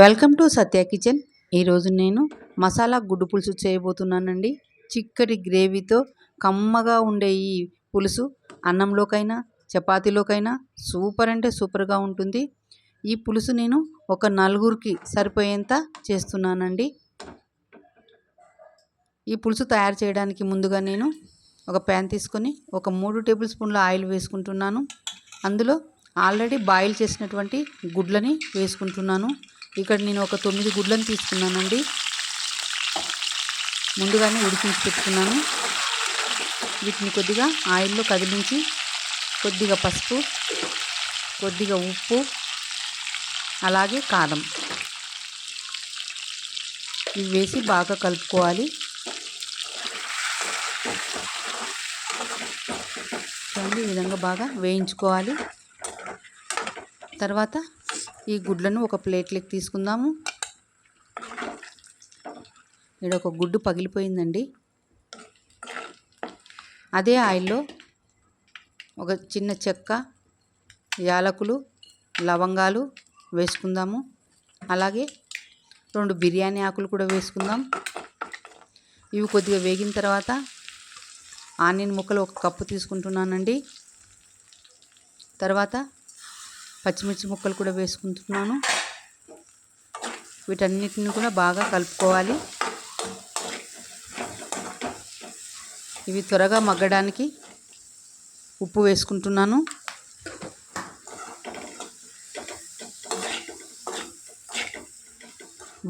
Welcome to Satya kitchen. ఈరోజు నేను మసాలా గుడ్డు పులుసు చేయబోతున్నానండి. చిక్కటి గ్రేవీతో కమ్మగా ఉండే ఈ పులుసు అన్నంలోకైనా చపాతీలోకైనా సూపర్ అంటే సూపర్గా ఉంటుంది. ఈ పులుసు నేను ఒక నలుగురికి సరిపోయేంత చేస్తున్నానండి. ఈ పులుసు తయారు చేయడానికి ముందుగా నేను ఒక ప్యాన్ తీసుకొని ఒక మూడు టేబుల్ స్పూన్ల ఆయిల్ వేసుకుంటున్నాను. అందులో ఆల్రెడీ బాయిల్ చేసినటువంటి గుడ్లని వేసుకుంటున్నాను. ఇక్కడ నేను ఒక తొమ్మిది గుడ్లను తీసుకున్నానండి. ముందుగానే ఉడికించి పెట్టుకున్నాను. వీటిని కొద్దిగా ఆయిల్లో కదిలించి కొద్దిగా పసుపు కొద్దిగా ఉప్పు అలాగే కారం. ఇవి వేసి బాగా కలుపుకోవాలి. చూడండి ఈ విధంగా బాగా వేయించుకోవాలి. తర్వాత ఈ గుడ్లను ఒక ప్లేట్లోకి తీసుకుందాము. ఇక్కడ ఒక గుడ్డు పగిలిపోయిందండి. అదే ఆయిల్లో ఒక చిన్న చెక్క యాలకులు లవంగాలు వేసుకుందాము. అలాగే రెండు బిర్యానీ ఆకులు కూడా వేసుకుందాం. ఇవి కొద్దిగా వేగిన తర్వాత ఆనియన్ ముక్కలు ఒక కప్పు తీసుకుంటున్నానండి. తర్వాత పచ్చిమిర్చి ముక్కలు కూడా వేసుకుంటున్నాను. వీటన్నిటిని కూడా బాగా కలుపుకోవాలి. ఇవి త్వరగా మగ్గడానికి ఉప్పు వేసుకుంటున్నాను.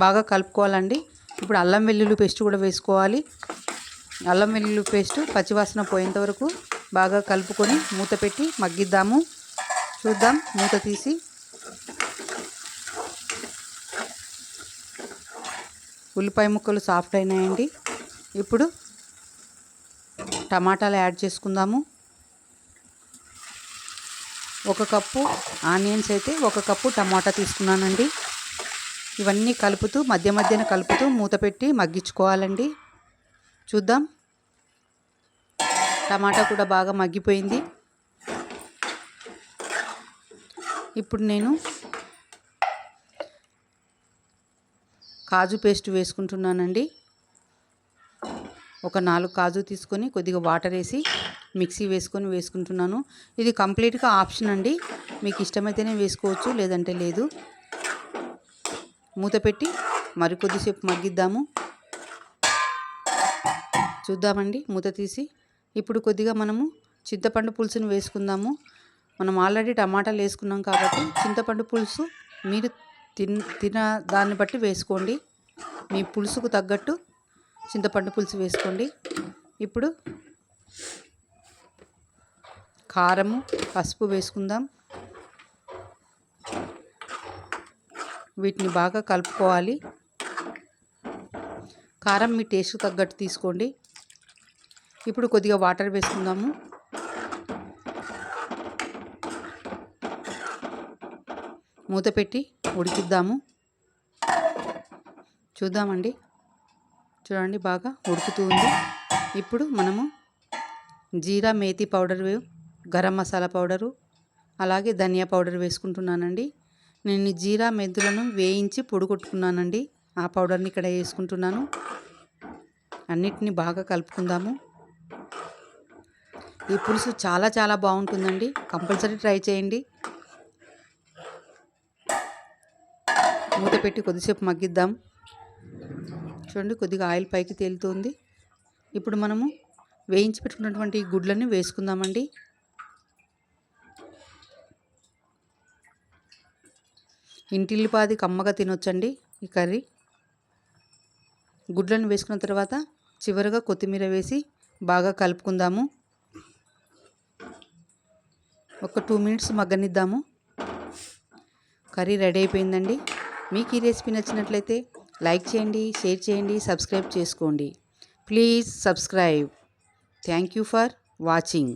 బాగా కలుపుకోవాలండి. ఇప్పుడు అల్లం వెల్లుల్లి పేస్ట్ కూడా వేసుకోవాలి. అల్లం వెల్లుల్లి పేస్ట్ పచ్చివాసన పోయేంత వరకు బాగా కలుపుకొని మూత పెట్టి మగ్గిద్దాము. చూద్దాం మూత తీసి. ఉల్లిపాయ ముక్కలు సాఫ్ట్ అయినాయండి. ఇప్పుడు టమాటాలు యాడ్ చేసుకుందాము. ఒక కప్పు ఆనియన్స్ అయితే ఒక కప్పు టమాటా తీసుకున్నానండి. ఇవన్నీ కలుపుతూ మధ్య మధ్యన కలుపుతూ మూత పెట్టి మగ్గించుకోవాలండి. చూద్దాం. టమాటా కూడా బాగా మగ్గిపోయింది. ఇప్పుడు నేను కాజు పేస్ట్ వేసుకుంటున్నానండి. ఒక నాలుగు కాజు తీసుకొని కొద్దిగా వాటర్ వేసి మిక్సీ వేసుకొని వేసుకుంటున్నాను. ఇది కంప్లీట్గా ఆప్షన్ అండి. మీకు ఇష్టమైతేనే వేసుకోవచ్చు లేదంటే లేదు. మూత పెట్టి మరి కొద్దిసేపు మగ్గిద్దాము. చూద్దామండి. మూత తీసి ఇప్పుడు కొద్దిగా మనము చింతపండు పులుసును వేసుకుందాము. మనం ఆల్రెడీ టమాటాలు వేసుకున్నాం కాబట్టి చింతపండు పులుసు మీరు తిన్ తిన దాన్ని బట్టి వేసుకోండి. మీ పులుసుకు తగ్గట్టు చింతపండు పులుసు వేసుకోండి. ఇప్పుడు కారము పసుపు వేసుకుందాం. వీటిని బాగా కలుపుకోవాలి. కారం మీ టేస్ట్ తగ్గట్టు తీసుకోండి. ఇప్పుడు కొద్దిగా వాటర్ వేసుకుందాము. మూత పెట్టి ఉడికిద్దాము. చూద్దామండి. చూడండి బాగా ఉడుకుతూ ఉంది. ఇప్పుడు మనము జీరా మేతి పౌడర్ గరం మసాలా పౌడరు అలాగే ధనియా పౌడర్ వేసుకుంటున్నానండి. నేను జీరా మెంతులను వేయించి పొడి కొట్టుకున్నానండి. ఆ పౌడర్ని ఇక్కడ వేసుకుంటున్నాను. అన్నిటిని బాగా కలుపుకుందాము. ఈ పులుసు చాలా చాలా బాగుంటుందండి. కంపల్సరీ ట్రై చేయండి. మూత పెట్టి కొద్దిసేపు మగ్గిద్దాం. చూడండి కొద్దిగా ఆయిల్ పైకి తేలుతుంది. ఇప్పుడు మనము వేయించి పెట్టుకున్నటువంటి గుడ్లని వేసుకుందామండి. ఇంటిల్లిపాది కమ్మగా తినొచ్చండి ఈ కర్రీ. గుడ్లను వేసుకున్న తర్వాత చివరిగా కొత్తిమీర వేసి బాగా కలుపుకుందాము. ఒక టూ మినిట్స్ మగ్గనిద్దాము. కర్రీ రెడీ అయిపోయిందండి. మీకు ఈ రెసిపీ నచ్చినట్లయితే లైక్ చేయండి షేర్ చేయండి సబ్స్క్రైబ్ చేసుకోండి. Please subscribe. Thank you for watching.